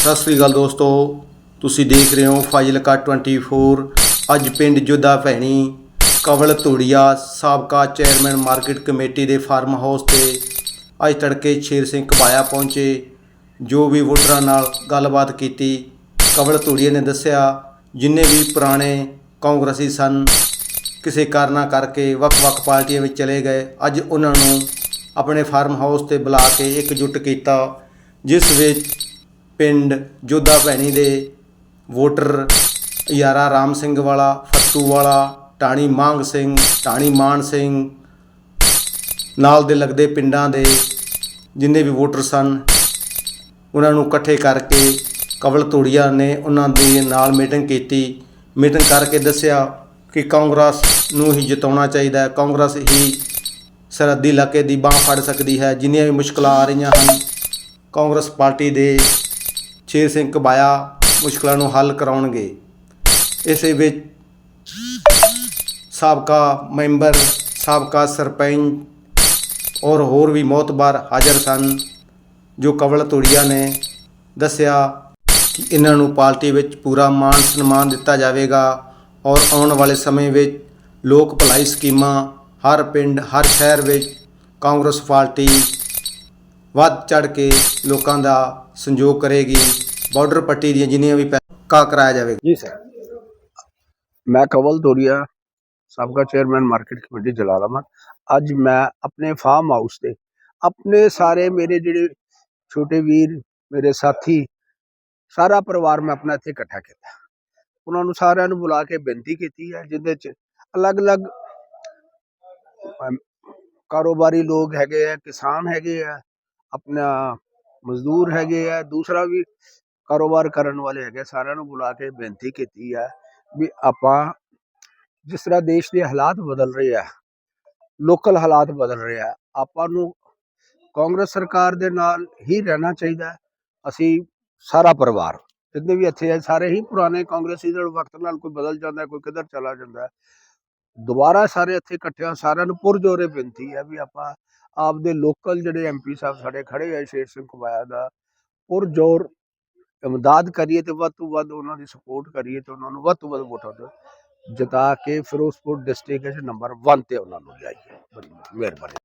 ਸਤਿ ਸ੍ਰੀ ਅਕਾਲ ਦੋਸਤੋ, ਤੁਸੀਂ ਦੇਖ ਰਹੇ ਹੋ ਫਾਜ਼ਿਲਕਾ 24 ਅੱਜ ਪਿੰਡ ਜੋਧਾ ਭੈਣੀ, ਕਵਲ ਧੂੜੀਆ, ਸਾਬਕਾ ਚੇਅਰਮੈਨ ਮਾਰਕੀਟ ਕਮੇਟੀ ਦੇ ਫਾਰਮ ਹਾਊਸ ਤੇ ਅੱਜ ਤੜਕੇ ਸ਼ੇਰ ਸਿੰਘ ਘਬਾਇਆ ਪਹੁੰਚੇ, ਜੋ ਵੀ ਵੋਟਰਾਂ ਨਾਲ ਗੱਲਬਾਤ ਕੀਤੀ। ਕਵਲ ਧੂੜੀਆ ਨੇ ਦੱਸਿਆ, ਜਿੰਨੇ ਵੀ ਪੁਰਾਣੇ ਕਾਂਗਰਸੀ ਸਨ, ਕਿਸੇ ਕਾਰਨਾਂ ਕਰਕੇ ਵੱਖ-ਵੱਖ ਪਾਰਟੀਆਂ ਵਿੱਚ ਚਲੇ ਗਏ, ਅੱਜ ਉਹਨਾਂ ਨੂੰ ਆਪਣੇ ਫਾਰਮ ਹਾਊਸ ਤੇ ਬੁਲਾ ਕੇ ਇਕਜੁੱਟ ਕੀਤਾ, ਜਿਸ ਵਿੱਚ ਪਿੰਡ ਜੋਧਾ ਭੈਣੀ ਦੇ ਵੋਟਰ ਯਾਰਾ ਰਾਮ ਸਿੰਘ ਵਾਲਾ ਫੱਤੂ ਵਾਲਾ, ਟਾਣੀ ਮਾਂਗ ਸਿੰਘ, ਟਾਣੀ ਮਾਨ ਸਿੰਘ, ਨਾਲ ਦੇ ਲੱਗਦੇ ਪਿੰਡਾਂ ਦੇ ਜਿੰਨੇ ਵੀ ਵੋਟਰ ਸਨ, ਉਹਨਾਂ ਨੂੰ ਇਕੱਠੇ ਕਰਕੇ ਕਵਲ ਤੋੜੀਆ ਨੇ ਉਹਨਾਂ ਦੇ ਨਾਲ ਮੀਟਿੰਗ ਕੀਤੀ। ਮੀਟਿੰਗ ਕਰਕੇ ਦੱਸਿਆ ਕਿ ਕਾਂਗਰਸ ਨੂੰ ਹੀ ਜਿਤਾਉਣਾ ਚਾਹੀਦਾ ਹੈ। ਕਾਂਗਰਸ ਹੀ ਸਰਹੱਦੀ ਇਲਾਕੇ ਦੀ ਬਾਹ ਫੜ ਸਕਦੀ ਹੈ। ਜਿੰਨੀਆਂ ਵੀ ਮੁਸ਼ਕਲਾਂ ਆ ਰਹੀਆਂ ਹਨ, ਕਾਂਗਰਸ ਪਾਰਟੀ ਦੇ ਸ਼ੇਰ ਸਿੰਘ ਘਬਾਇਆ ਮੁਸ਼ਕਲਾਂ ਨੂੰ ਹੱਲ ਕਰਾਉਣਗੇ। ਇਸੇ ਵਿੱਚ ਸਾਬਕਾ ਮੈਂਬਰ, ਸਾਬਕਾ ਸਰਪੰਚ ਔਰ ਹੋਰ ਵੀ ਮੌਤਬਾਰ ਹਾਜ਼ਰ ਸਨ, ਜੋ ਕਵਲ ਤੋੜੀਆ ਨੇ ਦੱਸਿਆ ਕਿ ਇਹਨਾਂ ਨੂੰ ਪਾਰਟੀ ਵਿੱਚ ਪੂਰਾ ਮਾਣ ਸਨਮਾਨ ਦਿੱਤਾ ਜਾਵੇਗਾ ਔਰ ਆਉਣ ਵਾਲੇ ਸਮੇਂ ਵਿੱਚ ਲੋਕ ਭਲਾਈ ਸਕੀਮਾਂ ਹਰ ਪਿੰਡ, ਹਰ ਸ਼ਹਿਰ ਵਿੱਚ ਕਾਂਗਰਸ ਪਾਰਟੀ ਵੱਧ ਚੜ ਕੇ ਲੋਕਾਂ ਦਾ ਸੰਯੋਗ ਕਰੇਗੀ। ਬਾਰਡਰ ਪੱਟੀ ਦੀਆਂ ਜਿੰਨੀਆਂ ਵੀ ਕਾ ਕਰਾਇਆ ਜਾਵੇਗਾ ਜੀ ਸਰ। ਮੈਂ ਕਵਲ ਦੋਰੀਆ ਸਾਬਕਾ ਚੇਅਰਮੈਨ ਮਾਰਕੀਟ ਕਮੇਟੀ ਜਲਾਲਾਬਾਦ ਅੱਜ ਮੈਂ ਆਪਣੇ ਫਾਰਮ ਹਾਊਸ ਤੇ ਆਪਣੇ ਸਾਰੇ ਮੇਰੇ ਜਿਹੜੇ ਛੋਟੇ ਵੀਰ, ਮੇਰੇ ਸਾਥੀ, ਸਾਰਾ ਪਰਿਵਾਰ ਮੈਂ ਆਪਣਾ ਇੱਥੇ ਇਕੱਠਾ ਕੀਤਾ। ਉਹਨਾਂ ਨੂੰ ਸਾਰਿਆਂ ਨੂੰ ਬੁਲਾ ਕੇ ਬੇਨਤੀ ਕੀਤੀ ਹੈ ਜਿੰਦੇ ਚ ਅਲੱਗ-ਅਲੱਗ ਕਾਰੋਬਾਰੀ ਲੋਕ ਹੈਗੇ ਆ, ਕਿਸਾਨ ਹੈਗੇ ਆ, ਆਪਣਾ ਮਜ਼ਦੂਰ ਹੈਗੇ ਆ, ਦੂਸਰਾ ਵੀ ਕਾਰੋਬਾਰ ਕਰਨ ਵਾਲੇ ਹੈਗੇ ਸਾਰਿਆਂ ਨੂੰ ਬੁਲਾ ਕੇ ਬੇਨਤੀ ਕੀਤੀ ਹੈ ਵੀ ਆਪਾਂ ਜਿਸ ਤਰ੍ਹਾਂ ਦੇਸ਼ ਦੇ ਹਾਲਾਤ ਬਦਲ ਰਹੇ ਆ, ਲੋਕਲ ਹਾਲਾਤ ਬਦਲ ਰਹੇ ਆ, ਆਪਾਂ ਨੂੰ ਕਾਂਗਰਸ ਸਰਕਾਰ ਦੇ ਨਾਲ ਹੀ ਰਹਿਣਾ ਚਾਹੀਦਾ, ਅਸੀਂ ਸਾਰਾ ਪਰਿਵਾਰ, ਜਿੰਨੇ ਵੀ ਇੱਥੇ ਆ, ਸਾਰੇ ਹੀ ਪੁਰਾਣੇ ਕਾਂਗਰਸੀ ਜਿਹੜੇ ਵਕਤ ਨਾਲ ਕੋਈ ਬਦਲ ਜਾਂਦਾ, ਕੋਈ ਕਿੱਧਰ ਚਲਾ ਜਾਂਦਾ, ਦੁਬਾਰਾ ਸਾਰੇ ਇੱਥੇ ਇਕੱਠਿਆਂ ਸਾਰਿਆਂ ਨੂੰ ਪੁਰਜੋਰੇ ਬੇਨਤੀ ਹੈ ਵੀ ਆਪਾਂ ਆਪਦੇ ਲੋਕਲ ਜਿਹੜੇ ਐਮਪੀ ਸਾਹਿਬ ਸਾਡੇ ਖੜੇ ਆ, ਸ਼ੇਰ ਸਿੰਘ ਕੁਬਾਇਆ ਦਾ, ਪੁਰਜੋਰ ਇਮਦਾਦ ਕਰੀਏ ਤੇ ਵੱਧ ਤੋਂ ਵੱਧ ਉਹਨਾਂ ਦੀ ਸਪੋਰਟ ਕਰੀਏ ਤੇ ਉਹਨਾਂ ਨੂੰ ਵੱਧ ਤੋਂ ਵੱਧ ਵੋਟਾਂ ਦਿਓ ਜਿਤਾ ਕੇ ਫਿਰੋਜ਼ਪੁਰ ਡਿਸਟ੍ਰਿਕਟ ਵਿੱਚ ਨੰਬਰ 1 ਤੇ ਉਹਨਾਂ ਨੂੰ ਲਿਆਈਏ। ਬੜੀ ਮਿਹਰਬਾਨੀ।